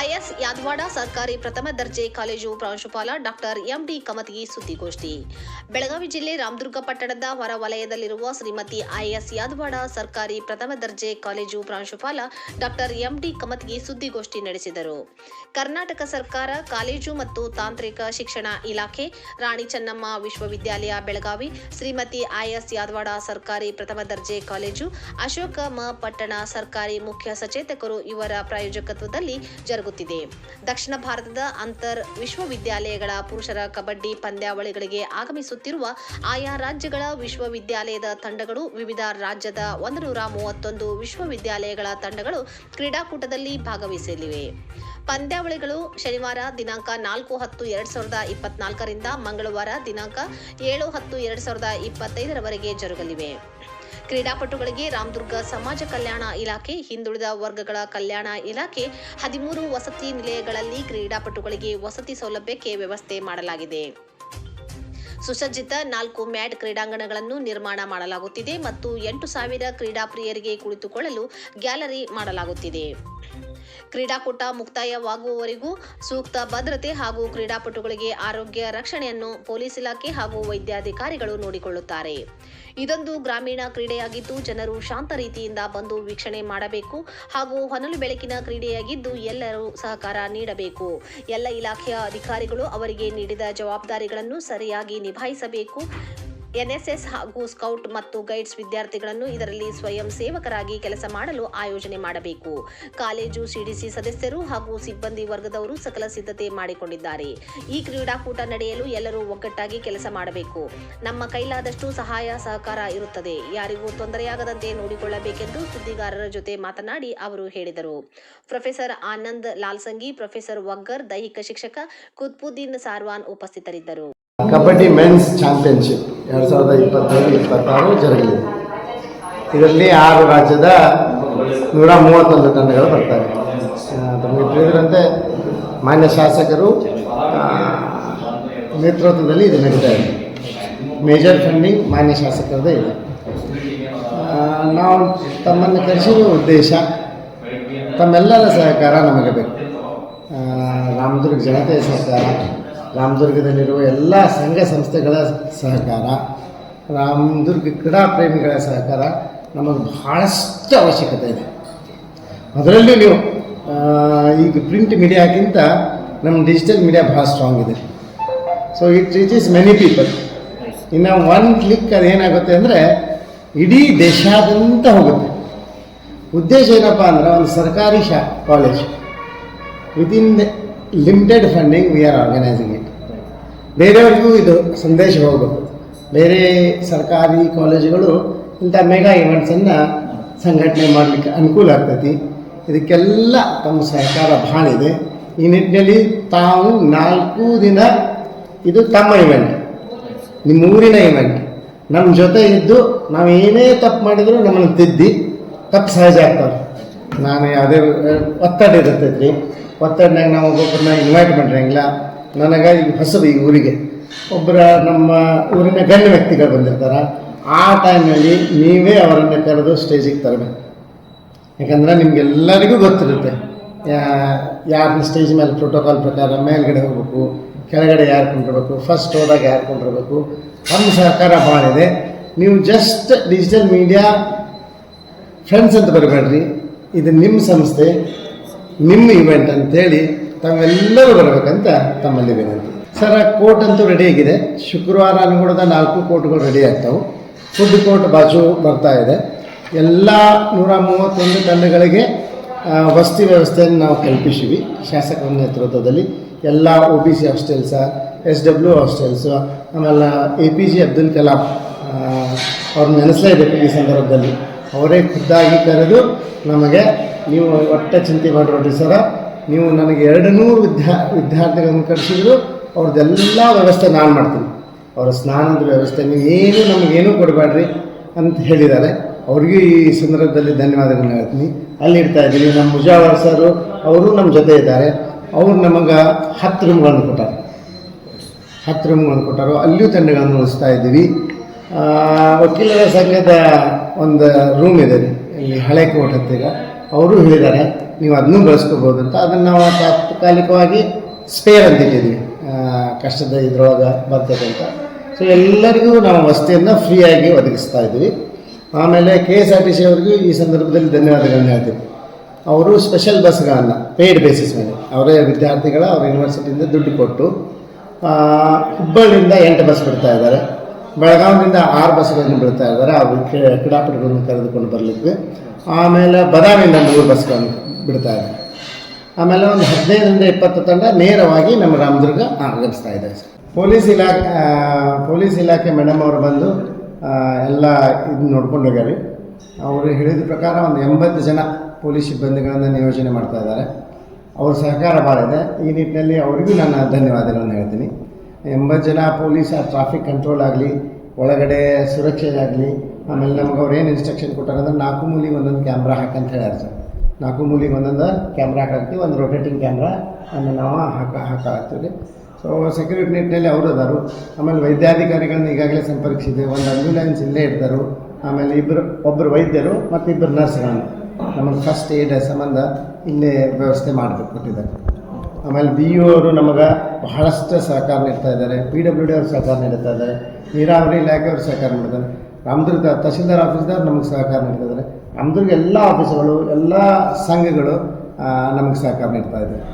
IS Yadawad ಸರ್ಕಾರಿ ಪ್ರಥಮ ದರ್ಜೆ ಕಾಲೇಜು ಪ್ರಾಂಶುಪಾಲ ಡಾಕ್ಟರ್ ಎಂಡಿ ಕಮತಿ ಸುದ್ದಿಗೋಷ್ಠಿ. ಬೆಳಗಾವಿ ಜಿಲ್ಲೆ ರಾಮದುರ್ಗ ಪಟ್ಟಣದ ಹೊರ ವಲಯದಲ್ಲಿರುವ ಶ್ರೀಮತಿ ಐಎಸ್ ಯಾದವಾಡ ಸರ್ಕಾರಿ ಪ್ರಥಮ ದರ್ಜೆ ಕಾಲೇಜು ಪ್ರಾಂಶುಪಾಲ ಡಾಕ್ಟರ್ ಎಂಡಿ ಕಮತಿ ಸುದ್ದಿಗೋಷ್ಠಿ ನಡೆಸಿದರು. ಕರ್ನಾಟಕ ಸರ್ಕಾರ ಕಾಲೇಜು ಮತ್ತು ತಾಂತ್ರಿಕ ಶಿಕ್ಷಣ ಇಲಾಖೆ, ರಾಣಿ ಚೆನ್ನಮ್ಮ ವಿಶ್ವವಿದ್ಯಾಲಯ ಬೆಳಗಾವಿ, ಶ್ರೀಮತಿ ಐಎಸ್ ಯಾದವಾಡ ಸರ್ಕಾರಿ ಪ್ರಥಮ ದರ್ಜೆ ಕಾಲೇಜು, ಅಶೋಕ ಮ ಪಟ್ಟಣ ಸರ್ಕಾರಿ ಮುಖ್ಯ ಸಚೇತಕರು ಇವರ ಪ್ರಾಯೋಜಕತ್ವದಲ್ಲಿ ಜರುಗುತ್ತಿದೆ ದಕ್ಷಿಣ ಭಾರತದ ಅಂತರ್ ವಿಶ್ವವಿದ್ಯಾಲಯಗಳ ಪುರುಷರ ಕಬಡ್ಡಿ ಪಂದ್ಯಾವಳಿಗಳಿಗೆ ಆಗಮಿಸುತ್ತಿರುವ ಆಯಾ ರಾಜ್ಯಗಳ ವಿಶ್ವವಿದ್ಯಾಲಯದ ತಂಡಗಳು ವಿವಿಧ ರಾಜ್ಯದ ಒಂದು ನೂರ ಮೂವತ್ತೊಂದು ವಿಶ್ವವಿದ್ಯಾಲಯಗಳ ತಂಡಗಳು ಕ್ರೀಡಾಕೂಟದಲ್ಲಿ ಭಾಗವಹಿಸಲಿವೆ. ಪಂದ್ಯಾವಳಿಗಳು ಶನಿವಾರ ದಿನಾಂಕ ನಾಲ್ಕು ಹತ್ತು ಎರಡ್ ಸಾವಿರದ ಇಪ್ಪತ್ನಾಲ್ಕರಿಂದ ಮಂಗಳವಾರ ದಿನಾಂಕ ಏಳು ಹತ್ತು ಎರಡ್ ಸಾವಿರದ ಇಪ್ಪತ್ತೈದರವರೆಗೆ ಜರುಗಲಿವೆ. ಕ್ರೀಡಾಪಟುಗಳಿಗೆ ರಾಮದುರ್ಗ ಸಮಾಜ ಕಲ್ಯಾಣ ಇಲಾಖೆ, ಹಿಂದುಳಿದ ವರ್ಗಗಳ ಕಲ್ಯಾಣ ಇಲಾಖೆ, ಹದಿಮೂರು ವಸತಿ ನಿಲಯಗಳಲ್ಲಿ ಕ್ರೀಡಾಪಟುಗಳಿಗೆ ವಸತಿ ಸೌಲಭ್ಯಕ್ಕೆ ವ್ಯವಸ್ಥೆ ಮಾಡಲಾಗಿದೆ. ಸುಸಜ್ಜಿತ ನಾಲ್ಕು ಮ್ಯಾಟ್ ಕ್ರೀಡಾಂಗಣಗಳನ್ನು ನಿರ್ಮಾಣ ಮಾಡಲಾಗುತ್ತಿದೆ ಮತ್ತು ಎಂಟು ಸಾವಿರ ಕ್ರೀಡಾ ಪ್ರಿಯರಿಗೆ ಕುಳಿತುಕೊಳ್ಳಲು ಗ್ಯಾಲರಿ ಮಾಡಲಾಗುತ್ತಿದೆ. ಕ್ರೀಡಾಕೂಟ ಮುಕ್ತಾಯವಾಗುವವರೆಗೂ ಸೂಕ್ತ ಭದ್ರತೆ ಹಾಗೂ ಕ್ರೀಡಾಪಟುಗಳಿಗೆ ಆರೋಗ್ಯ ರಕ್ಷಣೆಯನ್ನು ಪೊಲೀಸ್ ಇಲಾಖೆ ಹಾಗೂ ವೈದ್ಯಾಧಿಕಾರಿಗಳು ನೋಡಿಕೊಳ್ಳುತ್ತಾರೆ. ಇದೊಂದು ಗ್ರಾಮೀಣ ಕ್ರೀಡೆಯಾಗಿದ್ದು, ಜನರು ಶಾಂತ ರೀತಿಯಿಂದ ಬಂದು ವೀಕ್ಷಣೆ ಮಾಡಬೇಕು ಹಾಗೂ ಹೊನಲು ಬೆಳಕಿನ ಕ್ರೀಡೆಯಾಗಿದ್ದು ಎಲ್ಲರೂ ಸಹಕಾರ ನೀಡಬೇಕು. ಎಲ್ಲ ಇಲಾಖೆಯ ಅಧಿಕಾರಿಗಳು ಅವರಿಗೆ ನೀಡಿದ ಜವಾಬ್ದಾರಿಗಳನ್ನು ಸರಿಯಾಗಿ ನಿಭಾಯಿಸಬೇಕು. ಎನ್ಎಸ್ಎಸ್ ಹಾಗೂ ಸ್ಕೌಟ್ ಮತ್ತು ಗೈಡ್ಸ್ ವಿದ್ಯಾರ್ಥಿಗಳನ್ನು ಇದರಲ್ಲಿ ಸ್ವಯಂ ಸೇವಕರಾಗಿ ಕೆಲಸ ಮಾಡಲು ಆಯೋಜನೆ ಮಾಡಬೇಕು. ಕಾಲೇಜು ಸಿಡಿಸಿ ಸದಸ್ಯರು ಹಾಗೂ ಸಿಬ್ಬಂದಿ ವರ್ಗದವರು ಸಕಲ ಸಿದ್ಧತೆ ಮಾಡಿಕೊಂಡಿದ್ದಾರೆ. ಈ ಕ್ರೀಡಾಕೂಟ ನಡೆಯಲು ಎಲ್ಲರೂ ಒಗ್ಗಟ್ಟಾಗಿ ಕೆಲಸ ಮಾಡಬೇಕು. ನಮ್ಮ ಕೈಲಾದಷ್ಟು ಸಹಾಯ, ಸಹಕಾರ ಇರುತ್ತದೆ. ಯಾರಿಗೂ ತೊಂದರೆಯಾಗದಂತೆ ನೋಡಿಕೊಳ್ಳಬೇಕೆಂದು ಸುದ್ದಿಗಾರರ ಜೊತೆ ಮಾತನಾಡಿ ಅವರು ಹೇಳಿದರು. ಪ್ರೊಫೆಸರ್ ಆನಂದ್ ಲಾಲ್ಸಂಗಿ, ಪ್ರೊಫೆಸರ್ ವಗ್ಗರ್ ದೈಹಿಕ ಶಿಕ್ಷಕ ಕುತ್ಬುದ್ದೀನ್ ಸಾರ್ವಾನ್ ಉಪಸ್ಥಿತರಿದ್ದರು. Kabaddi men's championship. ಎರಡು ಸಾವಿರದ ಇಪ್ಪತ್ತೈದು, ಇಪ್ಪತ್ತಾರು ಜರುಗಲಿದೆ. ಇದರಲ್ಲಿ ಆರು ರಾಜ್ಯದ ನೂರ ಮೂವತ್ತೊಂದು ತಂಡಗಳು ಬರ್ತವೆ ತಮಗೆ ತಿಳಿದಿರಂತೆ ಮಾನ್ಯ ಶಾಸಕರು ನೇತೃತ್ವದಲ್ಲಿ ಇದು ನಡೀತಾ ಇದೆ. ಮೇಜರ್ ಫಂಡಿಂಗ್ ಮಾನ್ಯ ಶಾಸಕರದೇ ಇದೆ. ನಾವು ತಮ್ಮನ್ನು ಕರೆಸಿರುವ ಉದ್ದೇಶ, ತಮ್ಮೆಲ್ಲರ ಸಹಕಾರ ನಮಗೆ ಬೇಕು. ರಾಮದುರ್ಗ ಜನತೆಯ ಸಹಕಾರ ರಾಮದುರ್ಗದಲ್ಲಿರುವ ಎಲ್ಲ ಸಂಘ ಸಂಸ್ಥೆಗಳ ಸಹಕಾರ, ರಾಮದುರ್ಗ ಕ್ರೀಡಾ ಪ್ರೇಮಿಗಳ ಸಹಕಾರ ನಮಗೆ ಬಹಳಷ್ಟು ಅವಶ್ಯಕತೆ ಇದೆ. ಅದರಲ್ಲಿ ನೀವು ಈಗ ಪ್ರಿಂಟ್ ಮೀಡಿಯಾಕ್ಕಿಂತ ನಮ್ಮ ಡಿಜಿಟಲ್ ಮೀಡಿಯಾ ಭಾಳ ಸ್ಟ್ರಾಂಗ್ ಇದೆ. So it reach is many people ಇನ್ನು ಒನ್ ಕ್ಲಿಕ್ ಅದೇನಾಗುತ್ತೆ ಅಂದರೆ ಇಡೀ ದೇಶಾದ್ಯಂತ ಹೋಗುತ್ತೆ. ಉದ್ದೇಶ ಏನಪ್ಪ ಅಂದ್ರೆ ಒಂದು ಸರ್ಕಾರಿ Shah college within limited funding we are organising it ಬೇರೆಯವ್ರಿಗೂ ಇದು ಸಂದೇಶ ಹೋಗಬೇಕು. ಬೇರೆ ಸರ್ಕಾರಿ ಕಾಲೇಜುಗಳು ಇಂಥ ಮೆಗಾ ಇವೆಂಟ್ಸನ್ನು ಸಂಘಟನೆ ಮಾಡಲಿಕ್ಕೆ ಅನುಕೂಲ ಆಗ್ತೈತಿ. ಇದಕ್ಕೆಲ್ಲ ತಮ್ಮ ಸಹಕಾರ ಭಾಳ ಇದೆ. ಈ ನಿಟ್ಟಿನಲ್ಲಿ ತಾವು ನಾಲ್ಕು ದಿನ ಇದು ತಮ್ಮ ಇವೆಂಟ್ ನಿಮ್ಮ ಊರಿನ ಇವೆಂಟ್ ನಮ್ಮ ಜೊತೆ ಇದ್ದು ನಾವು ಏನೇ ತಪ್ಪು ಮಾಡಿದರೂ ನಮ್ಮನ್ನು ತಿದ್ದಿ, ತಪ್ಪು ಸಹಜ ಆಗ್ತವೆ. ನಾನು ಯಾವುದೇ ಒತ್ತಡ ಇರ್ತೈತ್ರಿ. ಒತ್ತಡನಾಗ ನಾವು ಒಬ್ಬೊಬ್ಬರನ್ನ ಇನ್ವೈಟ್ ಮಾಡಿರಂಗಿಲ್ಲ ನನಗೆ ಈಗ ಹೊಸದು ಈ ಊರಿಗೆ. ಒಬ್ಬರ ನಮ್ಮ ಊರಿನ ಗಣ್ಯ ವ್ಯಕ್ತಿಗಳು ಬಂದಿರ್ತಾರೆ. ಆ ಟೈಮ್ನಲ್ಲಿ ನೀವೇ ಅವರನ್ನು ಕರೆದು ಸ್ಟೇಜಿಗೆ ತರಬೇಕು. ಯಾಕಂದ್ರೆ ನಿಮಗೆಲ್ಲರಿಗೂ ಗೊತ್ತಿರುತ್ತೆ. ಯಾರನ್ನ ಸ್ಟೇಜ್ ಮೇಲೆ ಪ್ರೋಟೋಕಾಲ್ ಪ್ರಕಾರ ಮೇಲ್ಗಡೆ ಹೋಗ್ಬೇಕು, ಕೆಳಗಡೆ ಯಾರು ಕೊಂಡಿರ್ಬೇಕು ಫಸ್ಟ್ ಹೋದಾಗ ಯಾರು ಕೊಂಡಿರ್ಬೇಕು ನಮ್ಮ ಸಹಕಾರ ಭಾಳ ಇದೆ. ನೀವು ಜಸ್ಟ್ ಡಿಜಿಟಲ್ ಮೀಡಿಯಾ ಫ್ರೆಂಡ್ಸ್ ಅಂತ ಬರಬೇಡ್ರಿ. ಇದು ನಿಮ್ಮ ಸಂಸ್ಥೆ. ನಿಮ್ಮ ಇವೆಂಟ್ ಅಂತೇಳಿ ತಾವೆಲ್ಲರೂ ಬರಬೇಕಂತ ತಮ್ಮಲ್ಲಿ ವಿನಂತಿ. ಸರ್ ಕೋರ್ಟ್ ಅಂತೂ ಆಗಿದೆ. ಶುಕ್ರವಾರ ಅನುಗುಣದ ನಾಲ್ಕು ಕೋರ್ಟ್ಗಳು ರೆಡಿ ಆಗ್ತಾವೆ. ಫುಡ್ ಕೋರ್ಟ್ ಬಾಜು ಬರ್ತಾ ಇದೆ. ಎಲ್ಲ ನೂರ ಮೂವತ್ತೊಂದು ತಂಡಗಳಿಗೆ ವಸತಿ ವ್ಯವಸ್ಥೆಯನ್ನು ನಾವು ಕಲ್ಪಿಸಿವಿ. ಶಾಸಕರ ನೇತೃತ್ವದಲ್ಲಿ ಎಲ್ಲ O B C hostels S W hostels ಆಮೇಲೆ A P J Abdul Kalam ಅವ್ರನ್ನ ನೆನೆಸಲೇಬೇಕು ಈ ಸಂದರ್ಭದಲ್ಲಿ. ಅವರೇ ಖುದ್ದಾಗಿ ಕರೆದು ನಮಗೆ ನೀವು ಒಟ್ಟೆ ಚಿಂತೆ ಮಾಡಿರೋದು ಸರ. ನೀವು ನನಗೆ ಎರಡು ನೂರು ವಿದ್ಯಾ, ವಿದ್ಯಾರ್ಥಿಗಳನ್ನು ಕರೆಸಿದ್ರು, ಅವ್ರದ್ದೆಲ್ಲ ವ್ಯವಸ್ಥೆ ನಾನು ಮಾಡ್ತೀನಿ. ಅವರ ಸ್ನಾನದ ವ್ಯವಸ್ಥೆ ನೀವು ಏನು ನಮಗೇನೂ ಕೊಡಬೇಡ್ರಿ ಅಂತ ಹೇಳಿದ್ದಾರೆ. ಅವ್ರಿಗೂ ಈ ಸಂದರ್ಭದಲ್ಲಿ ಧನ್ಯವಾದಗಳನ್ನ ಹೇಳ್ತೀನಿ. ಅಲ್ಲಿ ಇಡ್ತಾ ಇದ್ದೀವಿ ನಮ್ಮ ಮುಜಾವರ್ ಸರು, ಅವರು ನಮ್ಮ ಜೊತೆ ಇದ್ದಾರೆ. ಅವರು ನಮಗೆ ಹತ್ತು ರೂಮ್ಗಳನ್ನು ಕೊಟ್ಟಾರೆ. ಹತ್ತು ರೂಮ್ಗಳನ್ನು ಕೊಟ್ಟರು. ಅಲ್ಲಿಯೂ ತಂಡಗಳನ್ನು ಉಳಿಸ್ತಾ ಇದ್ದೀವಿ. ವಕೀಲರ ಸಂಘದ ಒಂದು ರೂಮ್ ಇದೆ. ಇಲ್ಲಿ ಹಳೆ ಕೋಟ್ ಹತ್ತಿರ. ಅವರು ಹೇಳಿದ್ದಾರೆ, ನೀವು ಅದನ್ನೂ ಬಳಸ್ಕೋಬೋದು ಅಂತ. ಅದನ್ನು ನಾವು ತಾತ್ಕಾಲಿಕವಾಗಿ ಸ್ಪೇರ್ ಅಂತ ಇಟ್ಟಿದ್ದೀವಿ ಕಷ್ಟದ ಇದ್ರೊಳಗೆ ಬರ್ತದೆ ಅಂತ. ಸೊ ಎಲ್ಲರಿಗೂ ನಾವು ವಸತಿಯನ್ನು ಫ್ರೀಯಾಗಿ ಒದಗಿಸ್ತಾ ಇದ್ದೀವಿ. ಆಮೇಲೆ K S R T C ಅವರಿಗೂ ಈ ಸಂದರ್ಭದಲ್ಲಿ ಧನ್ಯವಾದಗಳನ್ನ ಹೇಳ್ತೀವಿ ಅವರು ಸ್ಪೆಷಲ್ ಬಸ್ಗಳನ್ನು ಪೇಯ್ಡ್ ಬೇಸಿಸ್ ಮೇಲೆ. ಅವರೇ ವಿದ್ಯಾರ್ಥಿಗಳ, ಅವ್ರ ಯೂನಿವರ್ಸಿಟಿಯಿಂದ ದುಡ್ಡು ಕೊಟ್ಟು ಹುಬ್ಬಳ್ಳಿಯಿಂದ ಎಂಟು ಬಸ್ ಬಿಡ್ತಾ ಇದ್ದಾರೆ. ಬೆಳಗಾವಿಯಿಂದ ಆರು ಬಸ್ಗಳನ್ನು ಬಿಡ್ತಾ ಇದ್ದಾರೆ. ಅವರು ಕ್ರೀ- ಕ್ರೀಡಾಪಟುಗಳನ್ನು ಕರೆದುಕೊಂಡು ಬರಲಿಕ್ಕೆ. ಆಮೇಲೆ ಬದಾಮಿಯಿಂದ ಮೂರು ಬಸ್ಗಳನ್ನು ಬಿಡ್ತಾ ಇದ್ದಾರೆ. ಆಮೇಲೆ ಒಂದು ಹದಿನೈದರಿಂದ ಇಪ್ಪತ್ತು ತಂಡ ನೇರವಾಗಿ ನಮ್ಮ ರಾಮದುರ್ಗ ಆಗಮಿಸ್ತಾ ಇದೆ. ಪೊಲೀಸ್ ಇಲಾಖೆ ಪೊಲೀಸ್ ಇಲಾಖೆ ಮೇಡಮ್ ಅವರು ಬಂದು ಎಲ್ಲ ಇದು ನೋಡ್ಕೊಂಡು ಹೋಗ್ಯಾರಿ. ಅವರು ಹೇಳಿದ ಪ್ರಕಾರ ಒಂದು ಎಂಬತ್ತು ಜನ ಪೊಲೀಸ್ ಸಿಬ್ಬಂದಿಗಳನ್ನು ನಿಯೋಜನೆ ಮಾಡ್ತಾ ಇದ್ದಾರೆ. ಅವ್ರ ಸಹಕಾರ ಭಾಳ ಇದೆ. ಈ ನಿಟ್ಟಿನಲ್ಲಿ ಅವರಿಗೂ ನಾನು ಧನ್ಯವಾದಗಳನ್ನು ಹೇಳ್ತೀನಿ. ಎಂಬತ್ತು ಜನ ಪೊಲೀಸ್ ಆ ಟ್ರಾಫಿಕ್ ಕಂಟ್ರೋಲ್ ಆಗಲಿ, ಒಳಗಡೆ ಸುರಕ್ಷೆಗಾಗಲಿ, ಆಮೇಲೆ ನಮ್ಗೆ ಅವ್ರು ಏನು ಇನ್ಸ್ಟ್ರಕ್ಷನ್ ಕೊಟ್ಟಾರೆ ಅಂದ್ರೆ ನಾಲ್ಕು ಮೂಲಿಗೆ ಒಂದೊಂದು ಕ್ಯಾಮ್ರಾ ಹಾಕಂತ ಹೇಳ್ಯಾರ ಸರ್. ನಾಲ್ಕು ಮೂಲಿಗೆ ಒಂದೊಂದು ಕ್ಯಾಮ್ರಾ ಹಾಕಾಕ್ತೀವಿ ಒಂದು ರೊಟೇಟಿಂಗ್ ಕ್ಯಾಮ್ರಾ ಅನ್ನು ನಾವು ಹಾಕ ಹಾಕಾಗ್ತೀವಿ ಸೊ ಸೆಕ್ಯೂರಿಟಿ ನಿಟ್ಟಿನಲ್ಲಿ ಅವರು ಅದಾರು. ಆಮೇಲೆ ವೈದ್ಯಾಧಿಕಾರಿಗಳನ್ನ ಈಗಾಗಲೇ ಸಂಪರ್ಕಿಸಿದೆ ಒಂದು ಆಂಬ್ಯುಲೆನ್ಸ್ ಇಲ್ಲೇ ಇದ್ದರು ಆಮೇಲೆ ಇಬ್ಬರು ಒಬ್ಬರು ವೈದ್ಯರು ಮತ್ತು ಇಬ್ಬರು ನರ್ಸ್ಗಳನ್ನು ನಮಗೆ ಫಸ್ಟ್ ಏಡ್ ಸಂಬಂಧ ಇಲ್ಲೇ ವ್ಯವಸ್ಥೆ ಮಾಡಬೇಕು ಕೊಟ್ಟಿದ್ದಾರೆ. ಆಮೇಲೆ ಬಿ ಯು ಅವರು ನಮಗೆ ಬಹಳಷ್ಟು ಸಹಕಾರ ನೀಡ್ತಾ ಇದ್ದಾರೆ. ಪಿ ಡಬ್ಲ್ಯೂ ಡಿ ಅವರು ಸಹಕಾರ ನೀಡ್ತಾ ಇದ್ದಾರೆ. ನೀರಾವರಿ ಇಲಾಖೆ ಅವರು ಸಹಕಾರ ನೀಡ್ತಾರೆ. ರಾಮದುರ್ಗ ತಹಸೀಲ್ದಾರ್ ಆಫೀಸ್ದವ್ರು ನಮಗೆ ಸಹಕಾರ ನೀಡ್ತಾ ಇದ್ದಾರೆ. ರಾಮದುರ್ಗ ಎಲ್ಲ ಆಫೀಸುಗಳು, ಎಲ್ಲ ಸಂಘಗಳು ನಮಗೆ ಸಹಕಾರ ನೀಡ್ತಾ ಇದ್ದಾರೆ.